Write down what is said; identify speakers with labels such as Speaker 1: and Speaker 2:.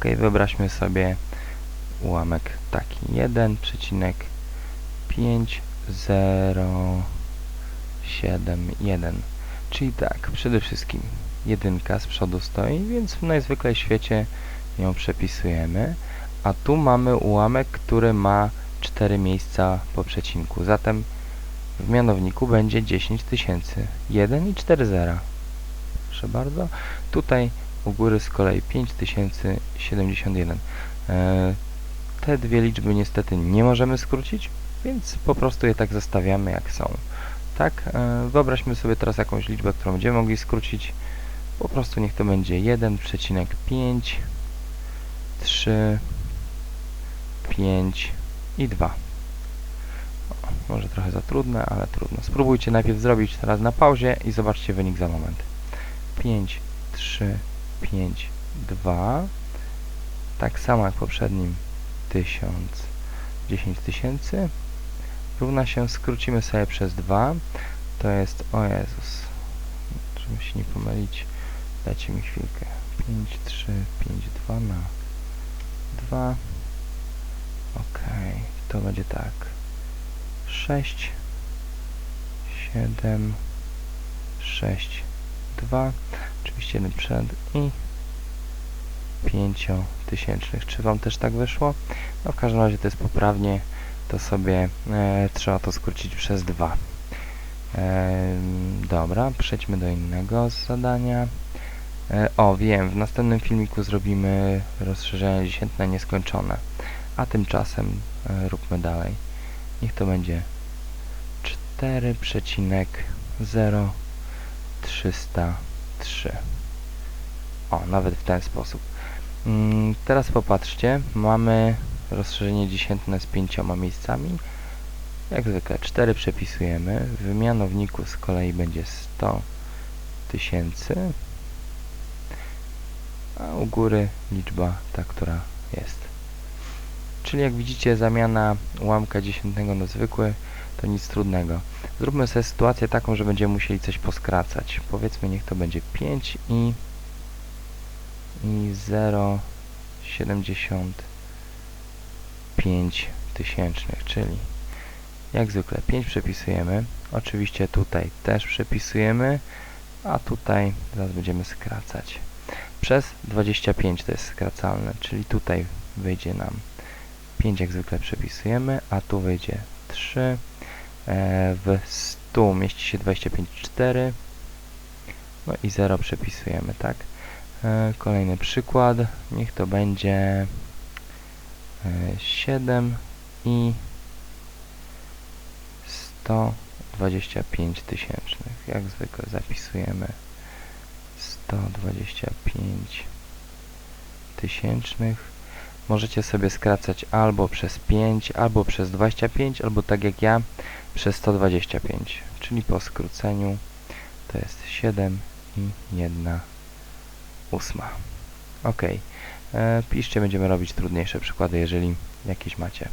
Speaker 1: Ok, wyobraźmy sobie ułamek taki. 1,507,1 czyli tak, przede wszystkim jedynka z przodu stoi, więc w najzwyklej świecie ją przepisujemy, a tu mamy ułamek, który ma 4 miejsca po przecinku, zatem w mianowniku będzie 10 tysięcy, 1 i 4 zera. Proszę bardzo. Tutaj u góry z kolei 5071. E, te dwie liczby niestety nie możemy skrócić, więc po prostu je tak zostawiamy jak są. Tak, e, wyobraźmy sobie teraz jakąś liczbę, którą będziemy mogli skrócić. Po prostu niech to będzie 1,5, 3, 5 i 2. O, może trochę za trudne, ale trudno. Spróbujcie najpierw zrobić teraz na pauzie i zobaczcie wynik za moment. 5, 3, 5, 2. Tak samo jak w poprzednim 1000, 10 tysięcy. Równa się, skrócimy sobie przez 2. To jest, o Jezus, żeby się nie pomylić, dajcie mi chwilkę. 5, 3, 5, 2 na 2. Ok, to będzie tak. 6, 7, 6, 2, oczywiście jeden przed i 5 tysięcznych. Czy Wam też tak wyszło? No w każdym razie to jest poprawnie, to sobie e, trzeba to skrócić przez 2. E, dobra, przejdźmy do innego zadania. E, o, wiem, w następnym filmiku zrobimy rozszerzenie dziesiętne nieskończone. A tymczasem e, róbmy dalej. Niech to będzie 4,0303. O, nawet w ten sposób. Mm, teraz popatrzcie, mamy rozszerzenie dziesiętne z pięcioma miejscami. Jak zwykle 4 przepisujemy. W mianowniku z kolei będzie 100 tysięcy. A u góry liczba ta, która jest. Czyli jak widzicie zamiana ułamka dziesiętnego na zwykły to nic trudnego. Zróbmy sobie sytuację taką, że będziemy musieli coś poskracać. Powiedzmy niech to będzie 5 i i 0,75 tysięcznych, czyli jak zwykle 5 przepisujemy. Oczywiście tutaj też przepisujemy, a tutaj zaraz będziemy skracać. Przez 25 to jest skracalne, czyli tutaj wyjdzie nam 5 jak zwykle przepisujemy, a tu wyjdzie 3. E, w 100 mieści się 25,4. No i 0 przepisujemy, tak? E, kolejny przykład. Niech to będzie e, 7 i 125 tysięcznych. Jak zwykle zapisujemy 125 tysięcznych. Możecie sobie skracać albo przez 5, albo przez 25, albo tak jak ja, przez 125. Czyli po skróceniu to jest 7 i 1 ósma. Ok. E, piszcie, będziemy robić trudniejsze przykłady, jeżeli jakieś macie.